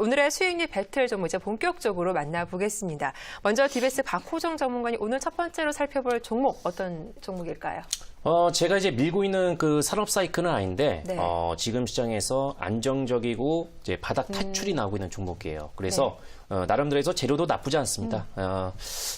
오늘의 수익률 배틀 종목 이제 본격적으로 만나보겠습니다. 먼저 디베스 박호정 전문가님 오늘 첫 번째로 살펴볼 종목 어떤 종목일까요? 어, 제가 이제 밀고 있는 그 산업 사이클은 아닌데, 네. 어, 지금 시장에서 안정적이고 이제 바닥 탈출이 음. 나오고 있는 종목이에요. 그래서 네. 어, 나름대로 해서 재료도 나쁘지 않습니다. 음. 어,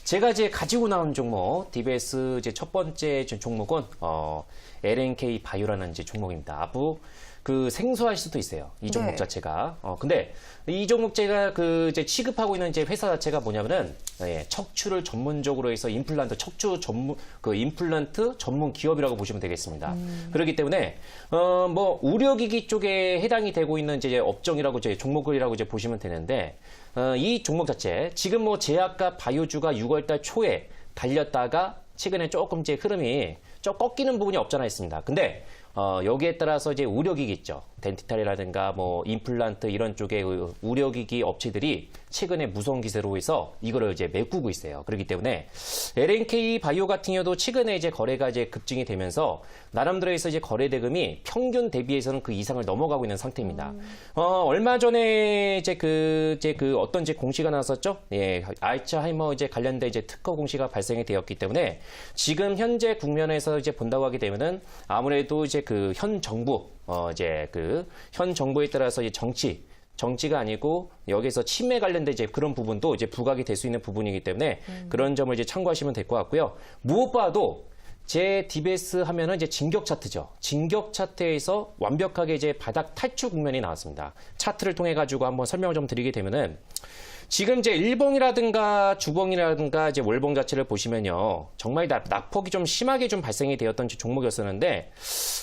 제가 이제 가지고 나온 종목, DBS 이제 첫 번째 종목은 어, LNK 바이오라는 이제 종목입니다. 아부 그 생소할 수도 있어요. 이 종목 네. 자체가. 어, 근데 이 종목 제가 그 이제 취급하고 있는 이제 회사 자체가 뭐냐면은 예, 척추를 전문적으로 해서 임플란트 척추 전문 그 임플란트 전문 기업이라고 보시면 되겠습니다. 그렇기 때문에 어 뭐 의료기기 쪽에 해당이 되고 있는 이제 업종이라고 이제 종목이라고 이제 보시면 되는데 어, 이 종목 자체 지금 뭐 제약과 바이오주가 6월달 초에 달렸다가 최근에 조금 이제 흐름이 좀 꺾이는 부분이 없잖아 있습니다. 근데 어, 여기에 따라서 이제 있죠. 덴티탈이라든가 뭐 임플란트 이런 쪽의 의- 의료기기 업체들이 최근에 무서운 기세로 해서 이거를 이제 메꾸고 있어요. 그렇기 때문에 LNK 바이오 같은 경우도 최근에 이제 거래가 이제 급증이 되면서 나름대로 해서 이제 거래 대금이 평균 대비해서는 그 이상을 넘어가고 있는 상태입니다. 어, 얼마 전에 이제 그 이제 그 어떤 이제 공시가 나왔었죠? 예, 알츠하이머 이제 관련된 이제 특허 공시가 발생이 되었기 때문에 지금 현재 국면에서 이제 본다고 하게 되면은 아무래도 이제 그 현 정부 어 이제 그 현 정부에 따라서 이제 정치 정치가 아니고 여기서 침해 관련된 이제 그런 부분도 이제 부각이 될 수 있는 부분이기 때문에 그런 점을 이제 참고하시면 될 것 같고요. 무엇보다도 제 DBS 하면은 이제 진격 차트죠. 진격 차트에서 완벽하게 이제 바닥 탈출 국면이 나왔습니다. 차트를 통해 가지고 한번 설명을 좀 드리게 되면은 지금 이제 일봉이라든가 주봉이라든가 이제 월봉 자체를 보시면요. 정말 낙- 낙폭이 좀 심하게 좀 발생이 되었던 종목이었었는데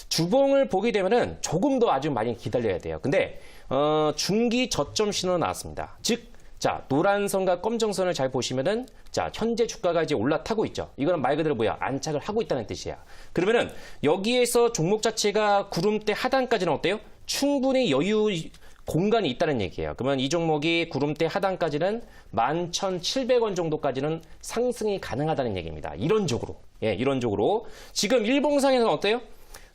주봉을 보게 되면은 조금 더 아주 많이 기다려야 돼요. 근데 어, 중기 저점 신호 나왔습니다. 즉 자, 노란 선과 검정 선을 잘 보시면은 자, 현재 주가가 이제 올라타고 있죠. 이거는 말 그대로 뭐야? 안착을 하고 있다는 뜻이야. 그러면은 여기에서 종목 자체가 구름대 하단까지는 어때요? 충분히 여유 공간이 있다는 얘기예요. 그러면 이 종목이 구름대 하단까지는 11,700원 정도까지는 상승이 가능하다는 얘기입니다. 이론적으로. 예, 이론적으로. 지금 일봉상에서는 어때요?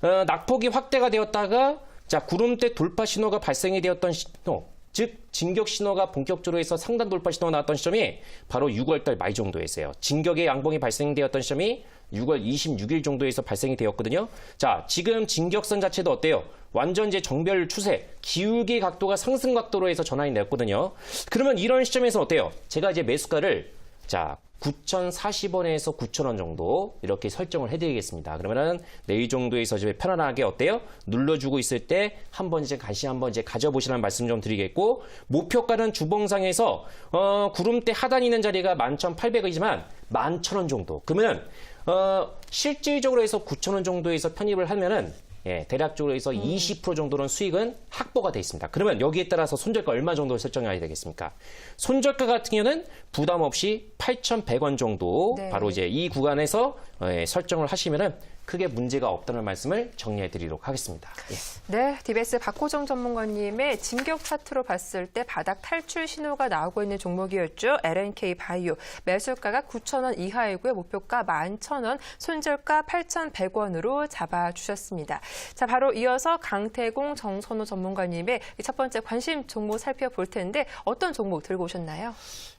어, 낙폭이 확대가 되었다가 자, 구름대 돌파 신호가 발생이 되었던 신호. 즉 진격 신호가 본격적으로 해서 상단 돌파 신호가 나왔던 시점이 바로 6월달 말 정도였어요. 진격의 양봉이 발생되었던 시점이 6월 26일 정도에서 발생이 되었거든요. 자, 지금 진격선 자체도 어때요? 완전 이제 정별 추세, 기울기 각도가 상승 각도로 해서 전환이 됐거든요. 그러면 이런 시점에서 어때요? 제가 이제 매수가를 자, 9,040원에서 9,000원 정도 이렇게 설정을 해드리겠습니다. 그러면은 내일 정도에서 이제 편안하게 어때요? 눌러주고 있을 때 한 번 이제 다시 한번 이제 가져보시라는 말씀 좀 드리겠고 목표가는 주봉상에서 어, 구름대 하단 있는 자리가 11,800원이지만 11,000원 정도. 그러면 어, 실질적으로 해서 9,000원 정도에서 편입을 하면은 예, 대략적으로 해서 20% 정도는 수익은 확보가 돼 있습니다. 그러면 여기에 따라서 손절가 얼마 정도 설정해야 되겠습니까? 손절가 같은 경우는 부담 없이 8,100원 정도 네. 바로 이제 이 구간에서 예, 설정을 하시면은 크게 문제가 없다는 말씀을 정리해 드리도록 하겠습니다. 예. 네, 디베스 박호정 전문가님의 진격 차트로 봤을 때 바닥 탈출 신호가 나오고 있는 종목이었죠. LNK 바이오 매수가가 9,000원 이하이고요. 목표가 11,000원, 손절가 8,100원으로 잡아주셨습니다. 자, 바로 이어서 강태공 정선호 전문가님의 첫 번째 관심 종목 살펴볼 텐데 어떤 종목 들고 오셨나요?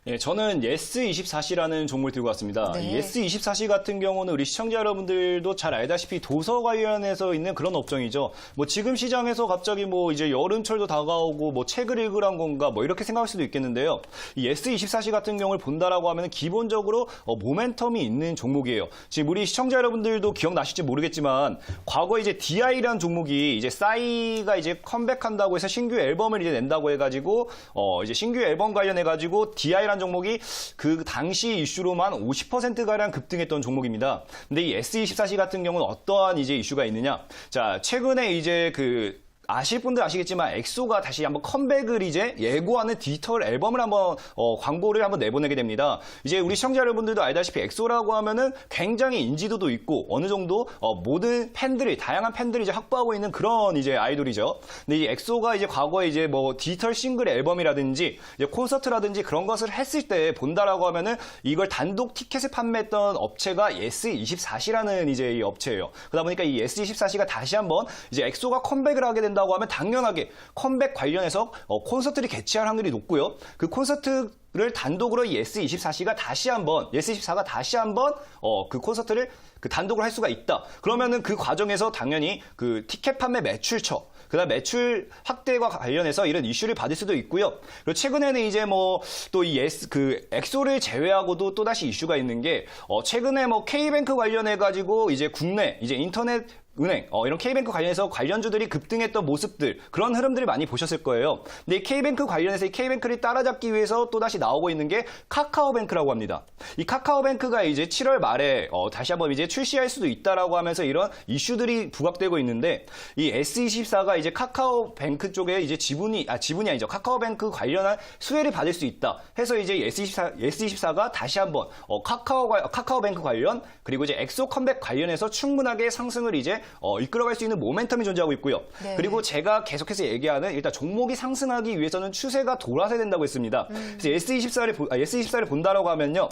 예, 저는 예스24시라는 종목을 들고 왔습니다. 네. 이 예스24시 같은 경우는 우리 시청자 여러분들도 잘 알다시피 도서 관련해서 있는 그런 업종이죠. 뭐 지금 시장에서 갑자기 뭐 이제 여름철도 다가오고 뭐 책을 읽으란 건가 뭐 이렇게 생각할 수도 있겠는데요. 이 예스24시 같은 경우를 본다라고 하면 기본적으로 어, 모멘텀이 있는 종목이에요. 지금 우리 시청자 여러분들도 기억나실지 모르겠지만 과거 이제 DI라는 종목이 이제 싸이가 이제 컴백한다고 해서 신규 앨범을 이제 낸다고 해가지고 어 이제 신규 앨범 관련해가지고 DI라는 종목이 그 당시 이슈로만 50% 가량 급등했던 종목입니다. 근데 이 S24시 같은 경우 는 어떠한 이제 이슈가 있느냐? 자 최근에 이제 그 아실 분들 아시겠지만 엑소가 다시 한번 컴백을 이제 예고하는 디지털 앨범을 한번 어, 광고를 한번 내보내게 됩니다. 이제 우리 시청자 여러분들도 알다시피 엑소라고 하면은 굉장히 인지도도 있고 어느 정도 어, 모든 팬들이 다양한 팬들이 이제 확보하고 있는 그런 이제 아이돌이죠. 근데 이 엑소가 이제 과거에 이제 뭐 디지털 싱글 앨범이라든지 이제 콘서트라든지 그런 것을 했을 때 본다라고 하면은 이걸 단독 티켓을 판매했던 업체가 예스24시라는 이제 이 업체예요. 그러다 보니까 이 예스24시가 다시 한번 이제 엑소가 컴백을 하게 된다. 한다고 하면 당연하게 컴백 관련해서 어, 콘서트를 개최할 확률이 높고요. 그 콘서트 를 단독으로 이 S24C가 다시 한번 S24가 다시 한번 어, 그 콘서트를 그 단독으로 할 수가 있다. 그러면은 그 과정에서 당연히 그 티켓 판매 매출처 그다음 매출 확대와 관련해서 이런 이슈를 받을 수도 있고요. 그리고 최근에는 이제 뭐 또 이 S 그 엑소를 제외하고도 또 다시 이슈가 있는 게 어, 최근에 뭐 K뱅크 관련해 가지고 이제 국내 이제 인터넷 은행, 어, 이런 K뱅크 관련해서 관련주들이 급등했던 모습들, 그런 흐름들을 많이 보셨을 거예요. 근데 이 K뱅크 관련해서 이 K뱅크를 따라잡기 위해서 또다시 나오고 있는 게 카카오뱅크라고 합니다. 이 카카오뱅크가 이제 7월 말에, 어, 다시 한번 이제 출시할 수도 있다라고 하면서 이런 이슈들이 부각되고 있는데, 이 S24가 이제 카카오뱅크 쪽에 이제 지분이, 아, 지분이 아니죠. 카카오뱅크 관련한 수혜를 받을 수 있다. 해서 이제 S24, S24가 다시 한번, 어, 카카오, 카카오뱅크 관련, 그리고 이제 엑소 컴백 관련해서 충분하게 상승을 이제 어, 이끌어갈 수 있는 모멘텀이 존재하고 있고요. 네. 그리고 제가 계속해서 얘기하는 일단 종목이 상승하기 위해서는 추세가 돌아서야 된다고 했습니다. 그래서 S24를 보, 아, S24를 본다라고 하면요.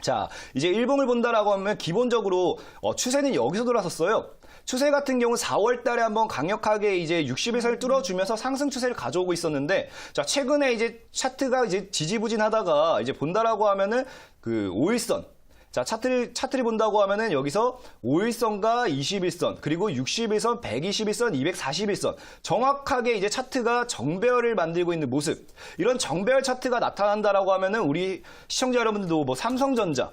자, 이제 일봉을 본다라고 하면 기본적으로 어, 추세는 여기서 돌아섰어요. 추세 같은 경우 4월 달에 한번 강력하게 이제 60일선을 뚫어주면서 상승 추세를 가져오고 있었는데, 자, 최근에 이제 차트가 이제 지지부진하다가 이제 본다라고 하면은 그 5일선, 자, 차트를, 차트를 본다고 하면은 여기서 5일선과 21선, 그리고 60일선, 121선, 241선. 정확하게 이제 차트가 정배열을 만들고 있는 모습. 이런 정배열 차트가 나타난다라고 하면은 우리 시청자 여러분들도 뭐 삼성전자,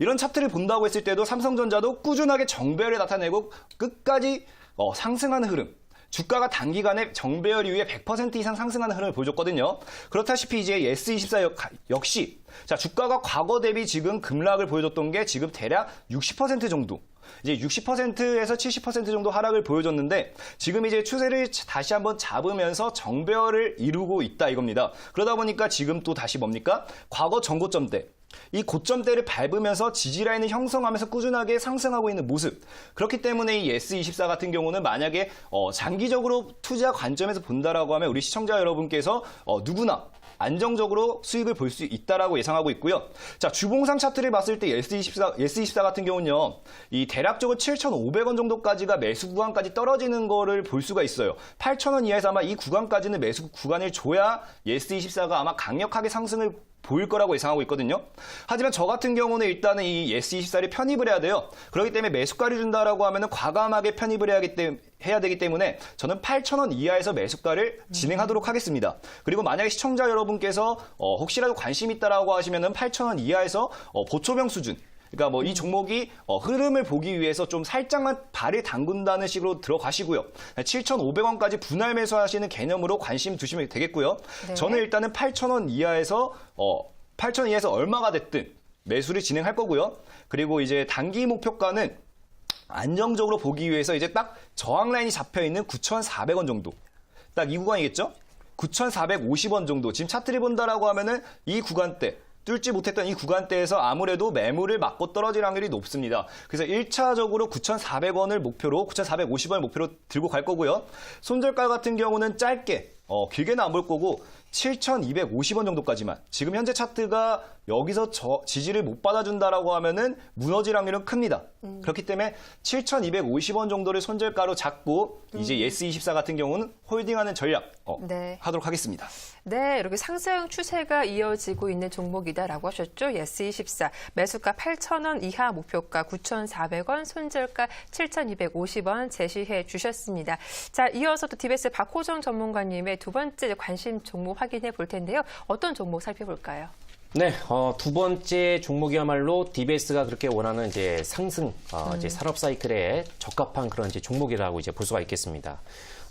이런 차트를 본다고 했을 때도 삼성전자도 꾸준하게 정배열을 나타내고 끝까지 어, 상승하는 흐름. 주가가 단기간에 정배열 이후에 100% 이상 상승하는 흐름을 보여줬거든요. 그렇다시피 이제 S24 역- 역시 자 주가가 과거 대비 지금 급락을 보여줬던 게 지금 대략 60% 정도. 이제 60%에서 70% 정도 하락을 보여줬는데 지금 이제 추세를 다시 한번 잡으면서 정배열을 이루고 있다 이겁니다. 그러다 보니까 지금 또 다시 뭡니까? 과거 전고점대 이 고점대를 밟으면서 지지라인을 형성하면서 꾸준하게 상승하고 있는 모습. 그렇기 때문에 이 S24 같은 경우는 만약에 어, 장기적으로 투자 관점에서 본다라고 하면 우리 시청자 여러분께서 어, 누구나 안정적으로 수익을 볼 수 있다라고 예상하고 있고요. 자, 주봉상 차트를 봤을 때 S24, S24 같은 경우는요, 이 대략적으로 7,500원 정도까지가 매수 구간까지 떨어지는 거를 볼 수가 있어요. 8,000원 이하에서 아마 이 구간까지는 매수 구간을 줘야 S24가 아마 강력하게 상승을 보일 거라고 예상하고 있거든요. 하지만 저 같은 경우는 일단은 이 S24를 편입을 해야 돼요. 그렇기 때문에 매수가를 준다라고 하면은 과감하게 편입을 해야, 때, 해야 되기 때문에 저는 8,000원 이하에서 매수가를 진행하도록 하겠습니다. 그리고 만약에 시청자 여러분께서 어, 혹시라도 관심 있다라고 하시면은 8,000원 이하에서 어, 보초병 수준 그러니까 뭐 이 종목이 어, 흐름을 보기 위해서 좀 살짝만 발을 담근다는 식으로 들어가시고요. 7,500원까지 분할 매수하시는 개념으로 관심 두시면 되겠고요. 네. 저는 일단은 8,000원 이하에서 어 8,000원 이하에서 얼마가 됐든 매수를 진행할 거고요. 그리고 이제 단기 목표가는 안정적으로 보기 위해서 이제 딱 저항 라인이 잡혀 있는 9,400원 정도. 딱 이 구간이겠죠? 9,450원 정도. 지금 차트를 본다라고 하면은 이 구간대 뚫지 못했던 이 구간대에서 아무래도 매물을 맞고 떨어질 확률이 높습니다. 그래서 1차적으로 9,400원을 목표로 9,450원을 목표로 들고 갈 거고요. 손절가 같은 경우는 짧게 어, 길게는 안 볼 거고 7,250원 정도까지만. 지금 현재 차트가 여기서 저 지지를 못 받아준다라고 하면은 무너질 확률은 큽니다. 그렇기 때문에 7,250원 정도를 손절가로 잡고 이제 예스24 같은 경우는 홀딩하는 전략 어, 네. 하도록 하겠습니다. 네, 이렇게 상승 추세가 이어지고 있는 종목이다라고 하셨죠. 예스24 매수가 8,000원 이하 목표가 9,400원, 손절가 7,250원 제시해 주셨습니다. 자, 이어서 또 디베스 박호정 전문가님의 두 번째 관심 종목 확인해 볼 텐데요. 어떤 종목 살펴볼까요? 네, 어, 두 번째 종목이야말로 DBS가 그렇게 원하는 이제 상승, 어, 이제 산업 사이클에 적합한 그런 이제 종목이라고 이제 볼 수가 있겠습니다.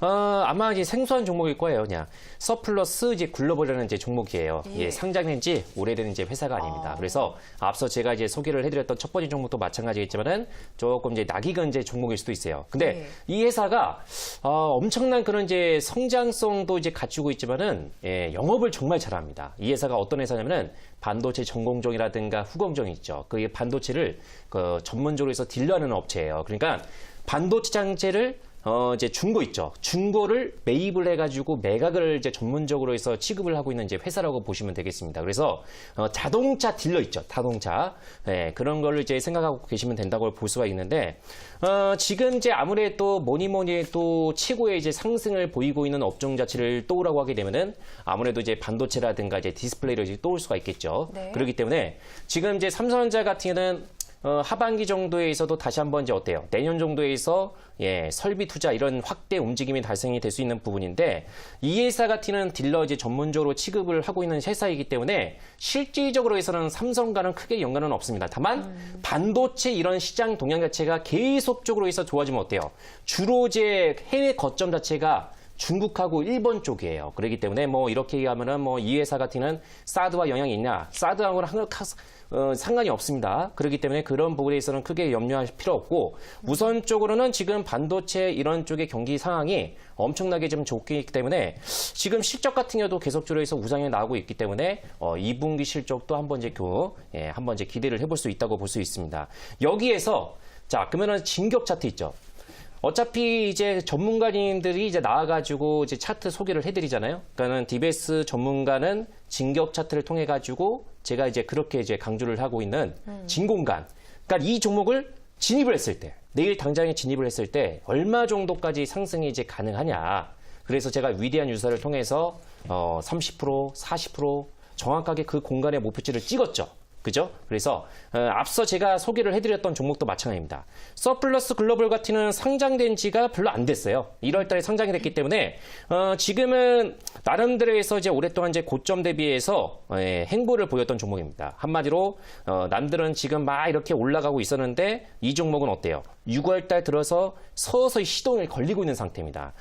어, 아마 이제 생소한 종목일 거예요. 그냥 서플러스 이제 글로벌이라는 이제 종목이에요. 예. 예, 상장된 지 오래된 이제 회사가 아닙니다. 그래서 앞서 제가 이제 소개를 해드렸던 첫 번째 종목도 마찬가지겠지만은 조금 이제 낙이건 이제 종목일 수도 있어요. 근데 이 회사가 어, 엄청난 그런 이제 성장성도 이제 갖추고 있지만은 예, 영업을 정말 잘합니다. 이 회사가 어떤 회사냐면은 반도체 전공정이라든가 후공정 있죠. 그 반도체를 그 전문적으로 해서 딜러하는 업체예요. 그러니까 반도체 장치를 어, 이제 중고 있죠. 중고를 매입을 해가지고 매각을 이제 전문적으로 해서 취급을 하고 있는 이제 회사라고 보시면 되겠습니다. 그래서 어, 자동차 딜러 있죠. 자동차. 예, 그런 거를 이제 생각하고 계시면 된다고 볼 수가 있는데, 어, 지금 이제 아무래도 뭐니 뭐니 해도 최고의 이제 상승을 보이고 있는 업종 자체를 떠오라고 하게 되면은 아무래도 이제 반도체라든가 이제 디스플레이를 이제 떠올 수가 있겠죠. 네. 그렇기 때문에 지금 이제 삼성전자 같은 경우는 어, 하반기 정도에 있어도 다시 한번 이제 어때요? 내년 정도에서 예, 설비 투자 이런 확대 움직임이 달성이 될 수 있는 부분인데 이 회사 같은 딜러 이제 전문적으로 취급을 하고 있는 회사이기 때문에 실질적으로 해서는 삼성과는 크게 연관은 없습니다. 다만 반도체 이런 시장 동향 자체가 계속적으로 해서 좋아지면 어때요? 주로 이제 해외 거점 자체가 중국하고 일본 쪽이에요. 그렇기 때문에 뭐 이렇게 얘기하면은 뭐 이 회사 같은 경우는 사드와 영향이 있냐? 사드하고는 한- 어, 상관이 없습니다. 그렇기 때문에 그런 부분에 있어서는 크게 염려할 필요 없고 우선적으로는 지금 반도체 이런 쪽의 경기 상황이 엄청나게 좀 좋기 때문에 지금 실적 같은 경우도 계속적으로 해서 우상이 나오고 있기 때문에 어, 2분기 실적도 한번 이제 교 예, 한번 이제 기대를 해볼 수 있다고 볼 수 있습니다. 여기에서 자 그러면은 진격 차트 있죠. 어차피 이제 전문가님들이 이제 나와가지고 이제 차트 소개를 해드리잖아요. 그러니까는 DBS 전문가는 진격 차트를 통해 가지고 제가 이제 그렇게 이제 강조를 하고 있는 진공관. 그러니까 이 종목을 진입을 했을 때, 내일 당장에 진입을 했을 때 얼마 정도까지 상승이 이제 가능하냐. 그래서 제가 위대한 유사를 통해서 어, 30%, 40% 정확하게 그 공간의 목표치를 찍었죠. 그죠? 그래서 어, 앞서 제가 소개를 해드렸던 종목도 마찬가지입니다. 서플러스 글로벌 같은 상장된 지가 별로 안 됐어요. 1월 달에 상장이 됐기 때문에 어, 지금은 나름대로 해서 이제 오랫동안 이제 고점 대비해서 예, 행보를 보였던 종목입니다. 한마디로 어, 남들은 지금 막 이렇게 올라가고 있었는데 이 종목은 어때요? 6월 달 들어서 서서히 시동을 걸리고 있는 상태입니다.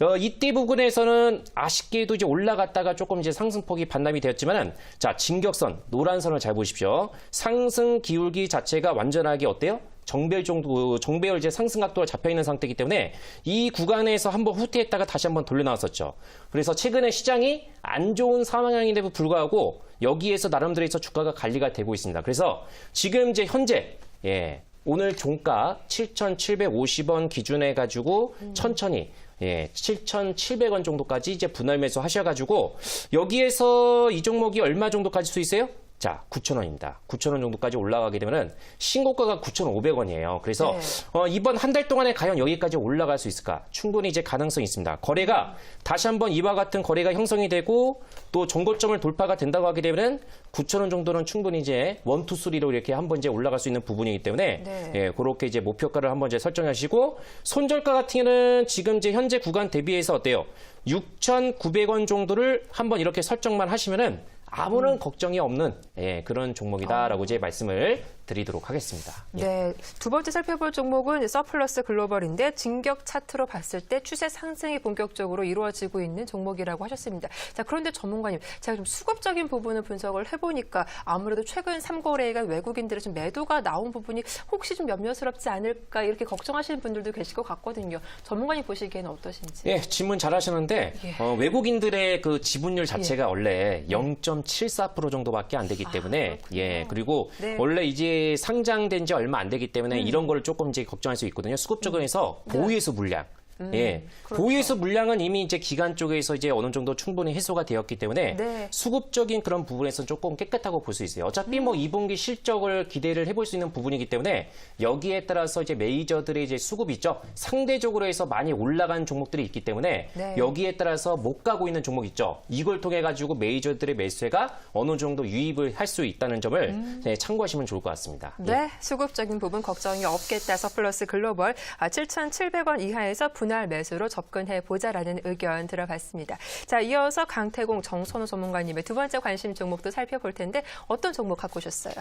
어, 이때 부분에서는 아쉽게도 이제 올라갔다가 조금 이제 상승폭이 반납이 되었지만은 자 진격선 노란 선을 잘 보십시오. 상승 기울기 자체가 완전하게 어때요? 정배열 정도 정배열 이제 상승 각도가 잡혀 있는 상태이기 때문에 이 구간에서 한번 후퇴했다가 다시 한번 돌려 나왔었죠. 그래서 최근에 시장이 안 좋은 상황인데도 불구하고 여기에서 나름대로 해서 주가가 관리가 되고 있습니다. 그래서 지금 이제 현재 예. 오늘 종가 7,750원 기준해 가지고 천천히 예, 7,700원 정도까지 이제 분할 매수 하셔 가지고 여기에서 이 종목이 얼마 정도까지 수 있어요? 자, 9,000원입니다. 9,000원 정도까지 올라가게 되면은 신고가가 9,500원이에요. 그래서 네. 어, 이번 한 달 동안에 과연 여기까지 올라갈 수 있을까? 충분히 이제 가능성이 있습니다. 거래가 다시 한번 이와 같은 거래가 형성이 되고 또 정고점을 돌파가 된다고 하게 되면은 9,000원 정도는 충분히 이제 원투 쓰리로 이렇게 한번 이제 올라갈 수 있는 부분이기 때문에 네. 예, 그렇게 이제 목표가를 한번 이제 설정하시고 손절가 같은 경우는 지금 이제 현재 구간 대비해서 어때요? 6,900원 정도를 한번 이렇게 설정만 하시면은 아무런 음. 걱정이 없는 예, 그런 종목이다라고 이제 말씀을 드리도록 하겠습니다. 예. 네, 두 번째 살펴볼 종목은 서플러스 글로벌인데 진격 차트로 봤을 때 추세 상승이 본격적으로 이루어지고 있는 종목이라고 하셨습니다. 자, 그런데 전문가님, 제가 좀 수급적인 부분을 분석을 해보니까 아무래도 최근 3거래가 외국인들의 좀 매도가 나온 부분이 혹시 좀 염려스럽지 않을까 이렇게 걱정하시는 분들도 계실 것 같거든요. 전문가님 보시기에는 어떠신지? 예, 질문 잘 하시는데, 예. 어, 외국인들의 그 지분율 자체가 원래 0.74% 정도밖에 안 되기 때문에, 아. 예, 그리고 네. 원래 이제 상장된 지 얼마 안 되기 때문에 이런 거를 조금 이제 걱정할 수 있거든요. 수급적으로 해서 보유해서 물량. 예. 그렇죠. 보유해서 물량은 이미 이제 기간 쪽에서 이제 어느 정도 충분히 해소가 되었기 때문에 네. 수급적인 그런 부분에서는 조금 깨끗하고 볼 수 있어요. 어차피 뭐 2분기 실적을 기대를 해볼 수 있는 부분이기 때문에 여기에 따라서 이제 메이저들의 이제 수급이 있죠. 상대적으로 해서 많이 올라간 종목들이 있기 때문에 네. 여기에 따라서 못 가고 있는 종목 있죠. 이걸 통해 가지고 메이저들의 매수가 어느 정도 유입을 할 수 있다는 점을 네, 참고하시면 좋을 것 같습니다. 예. 네, 수급적인 부분 걱정이 없겠다. 서플러스 글로벌 아, 7,700원 이하에서 분할 매수로 접근해 보자라는 의견 들어봤습니다. 자, 이어서 강태공 정선우 전문가님의 두 번째 관심 종목도 살펴볼 텐데 어떤 종목 갖고 오셨어요?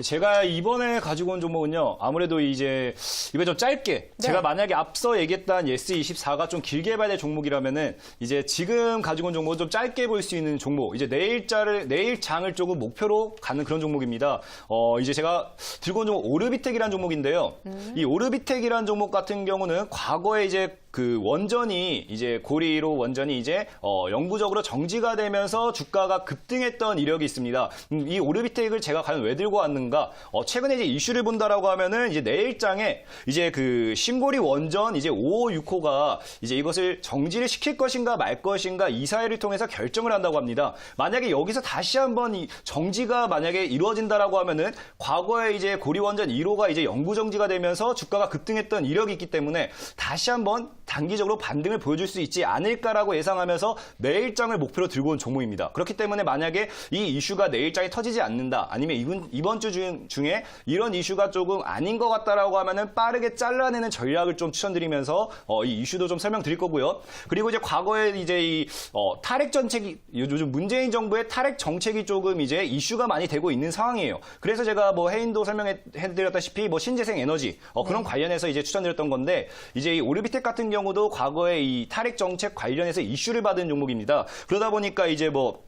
제가 이번에 가지고 온 종목은요. 아무래도 이제 이거 좀 짧게 제가 만약에 앞서 얘기했던 예스24가 좀 길게 봐야 될 종목이라면은 이제 지금 가지고 온 종목은 좀 짧게 볼 수 있는 종목. 이제 내일자를 내일 장을 조금 목표로 가는 그런 종목입니다. 어, 이제 제가 들고 온 종목 오르비텍이라는 종목인데요. 이 오르비텍이라는 종목 같은 경우는 과거에 이제 그 원전이 이제 고리로 원전이 이제 어, 영구적으로 정지가 되면서 주가가 급등했던 이력이 있습니다. 음, 이 오르비텍을 제가 과연 왜 들고 왔는가? 어, 최근에 이제 이슈를 본다라고 하면은 이제 내일장에 이제 그 신고리 원전 이제 556호가 이제 이것을 정지를 시킬 것인가 말 것인가 이사회를 통해서 결정을 한다고 합니다. 만약에 여기서 다시 한번 이 정지가 만약에 이루어진다라고 하면은 과거에 이제 고리 원전 1호가 이제 영구 정지가 되면서 주가가 급등했던 이력이 있기 때문에 다시 한번 단기적으로 반등을 보여줄 수 있지 않을까라고 예상하면서 내일장을 목표로 들고 온 종목입니다. 그렇기 때문에 만약에 이 이슈가 내일장에 터지지 않는다 아니면 이번, 이번 주 중, 중에 이런 이슈가 조금 아닌 것 같다라고 하면은 빠르게 잘라내는 전략을 좀 추천드리면서 어, 이 이슈도 좀 설명드릴 거고요. 그리고 이제 과거에 이제 이 어, 탈핵 정책이 요즘 문재인 정부의 탈핵 정책이 조금 이제 이슈가 많이 되고 있는 상황이에요. 그래서 제가 뭐 해인도 설명해드렸다시피 뭐 신재생 에너지 어, 그런 관련해서 이제 추천드렸던 건데 이제 이 오르비텍 같은 경우 도 과거에 이 탈핵 정책 관련해서 이슈를 받은 종목입니다. 그러다 보니까 이제 뭐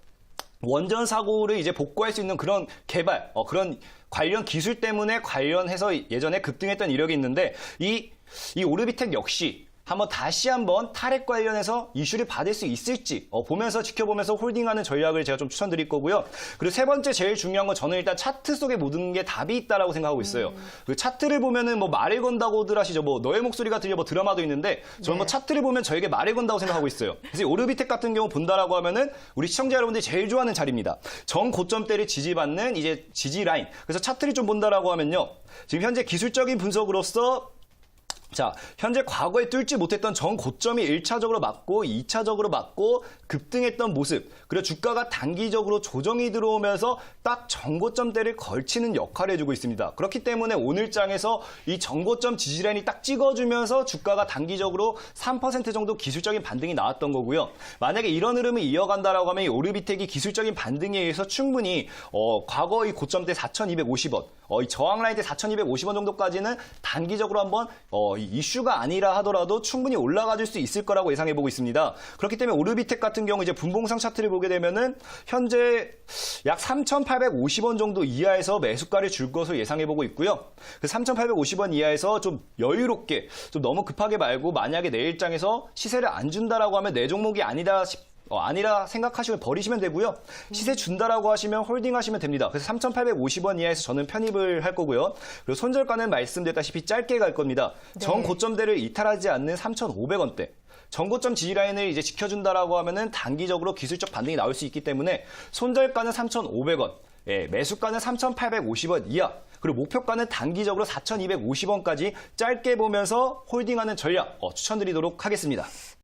원전 사고를 이제 복구할 수 있는 그런 개발, 어, 그런 관련 기술 때문에 관련해서 예전에 급등했던 이력이 있는데 이, 이 오르비텍 역시 한번 다시 한번 탈핵 관련해서 이슈를 받을 수 있을지 어, 보면서 지켜보면서 홀딩하는 전략을 제가 좀 추천드릴 거고요. 그리고 세 번째 제일 중요한 건 저는 일단 차트 속에 모든 게 답이 있다라고 생각하고 있어요. 그 차트를 보면은 뭐 말을 건다고들 하시죠. 뭐 너의 목소리가 들려 뭐 드라마도 있는데 저는 뭐 차트를 보면 저에게 말을 건다고 생각하고 있어요. 그래서 이 오르비텍 같은 경우 본다라고 하면은 우리 시청자 여러분들이 제일 좋아하는 자리입니다. 전 고점대를 지지받는 이제 지지 라인. 그래서 차트를 좀 본다라고 하면요. 지금 현재 기술적인 분석으로서 자, 현재 과거에 뚫지 못했던 전 고점이 1차적으로 맞고 2차적으로 맞고 급등했던 모습. 그리고 주가가 단기적으로 조정이 들어오면서 딱 전고점대를 걸치는 역할을 해주고 있습니다. 그렇기 때문에 오늘 장에서 이 전고점 지지라인이 딱 찍어주면서 주가가 단기적으로 3% 정도 기술적인 반등이 나왔던 거고요. 만약에 이런 흐름이 이어간다라고 하면 이 오르비텍이 기술적인 반등에 의해서 충분히 어, 과거 이 고점대 4,250원, 어, 이 저항 라인 때 4,250원 정도까지는 단기적으로 한번 어, 이 이슈가 아니라 하더라도 충분히 올라가 줄 수 있을 거라고 예상해 보고 있습니다. 그렇기 때문에 오르비텍 같은 경우 이제 분봉상 차트를 보게 되면은 현재 약 3,850원 정도 이하에서 매수가를 줄 것으로 예상해 보고 있고요. 그 3,850원 이하에서 좀 여유롭게 좀 너무 급하게 말고 만약에 내일장에서 시세를 안 준다라고 하면 내 종목이 아니다 싶 어, 아니라 생각하시면 버리시면 되고요. 시세 준다라고 하시면 홀딩 하시면 됩니다. 그래서 3,850원 이하에서 저는 편입을 할 거고요. 그리고 손절가는 말씀드렸다시피 짧게 갈 겁니다. 전 고점대를 이탈하지 않는 3,500원대. 전고점 지지라인을 이제 지켜준다라고 하면은 단기적으로 기술적 반등이 나올 수 있기 때문에 손절가는 3,500원, 예, 매수가는 3,850원 이하, 그리고 목표가는 단기적으로 4,250원까지 짧게 보면서 홀딩하는 전략 어, 추천드리도록 하겠습니다.